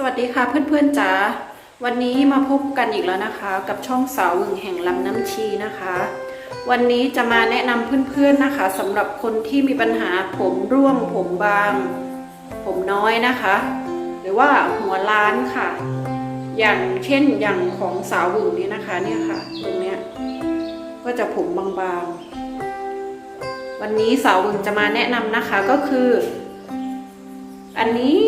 สวัสดีค่ะเพื่อนๆจ๋าวันนี้มาพบกันอีกแล้วนะคะ กับช่องสาววึงแห่งลำน้ำชีนะคะ วันนี้จะมาแนะนำเพื่อนๆนะคะสำหรับคนที่มีปัญหาผมร่วงผมบาง ผมน้อยนะคะ หรือว่าหัวล้านค่ะ อย่างเช่นอย่างของสาววึงนี้นะคะเนี่ยค่ะ ตรงเนี้ยก็จะผมบางๆ วันนี้สาววึงจะมาแนะนำนะคะก็คือ อันนี้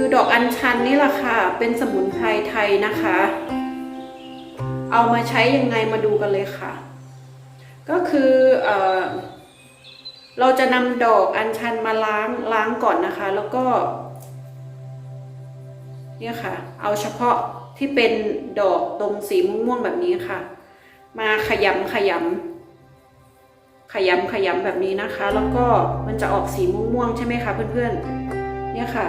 คือดอกอัญชันนี่แหละค่ะ เป็นสมุนไพรไทยนะคะ เอามาใช้ยังไงมาดูกันเลยค่ะ ก็คือเอเราจะนำดอกอัญชันมาล้างล้างก่อนนะคะ แล้วก็เนี่ยค่ะ เอาเฉพาะที่เป็นดอกตรงสีม่วงๆแบบนี้ค่ะ มาขยำขยำขยำขยำแบบนี้นะคะ แล้วก็มันจะออกสีม่วงๆใช่ไหมคะเพื่อนๆ เนี่ยค่ะ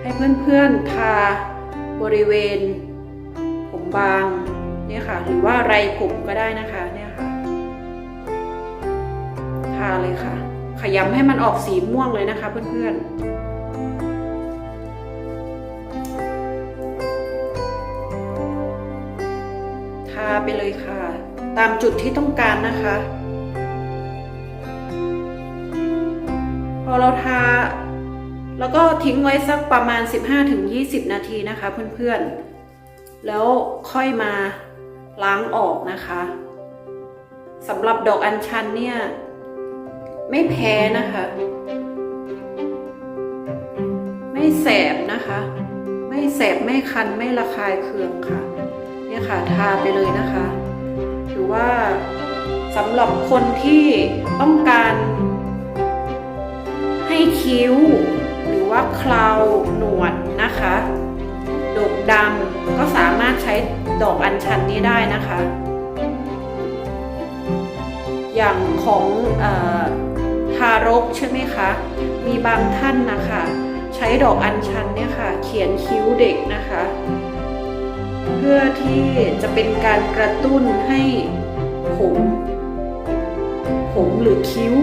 ให้เพื่อนๆทาบริเวณ ผมบางเนี่ยค่ะ หรือว่าไรผมก็ได้นะคะเนี่ยค่ะ ทาเลยค่ะ ขยำให้มันออกสีม่วงเลยนะคะ เพื่อนๆทาไปเลยค่ะ ตามจุดที่ต้องการนะคะ พอเราทา แล้วก็ทิ้งไว้สักประมาณ 15-20 นาทีนะคะเพื่อนๆ แล้วค่อยมาล้างออกนะคะสำหรับดอกอัญชันเนี่ย ไม่แพ้นะคะ ไม่แสบนะคะ ไม่แสบไม่คันไม่ระคายเคืองค่ะ เนี่ยค่ะทาไปเลยนะคะหรือว่าสำหรับคนที่ต้องการให้คิ้ว ว่าเคราหนวดนะคะดกดำก็สามารถใช้ดอกอัญชันนี้ได้นะคะ อย่างของออทารกใช่ไหมคะ มีบางท่านนะคะ ใช้ดอกอัญชันเนี่ยค่ะ เขียนคิ้วเด็กนะคะ เพื่อที่จะเป็นการกระตุ้นให้ผม ผมหรือคิ้ว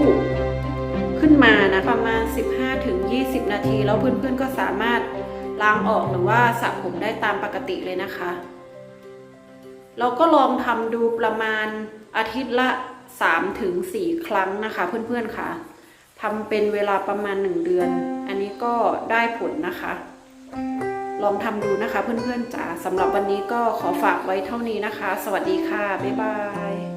ขึ้นมานะประมา 15-20 นาที แล้วเพื่อนๆก็สามารถล้างออกหรือว่าสระผมได้ตามปกติเลยนะคะ เราก็ลองทำดูประมาณอาทิตย์ละ 3-4 ครั้งนะคะ เพื่อนๆค่ะทำเป็นเวลาประมาณ 1 เดือน อันนี้ก็ได้ผลนะคะ ลองทำดูนะคะเพื่อนๆจ๋าสำหรับวันนี้ก็ขอฝากไว้เท่านี้นะคะ สวัสดีค่ะ บ๊ายบาย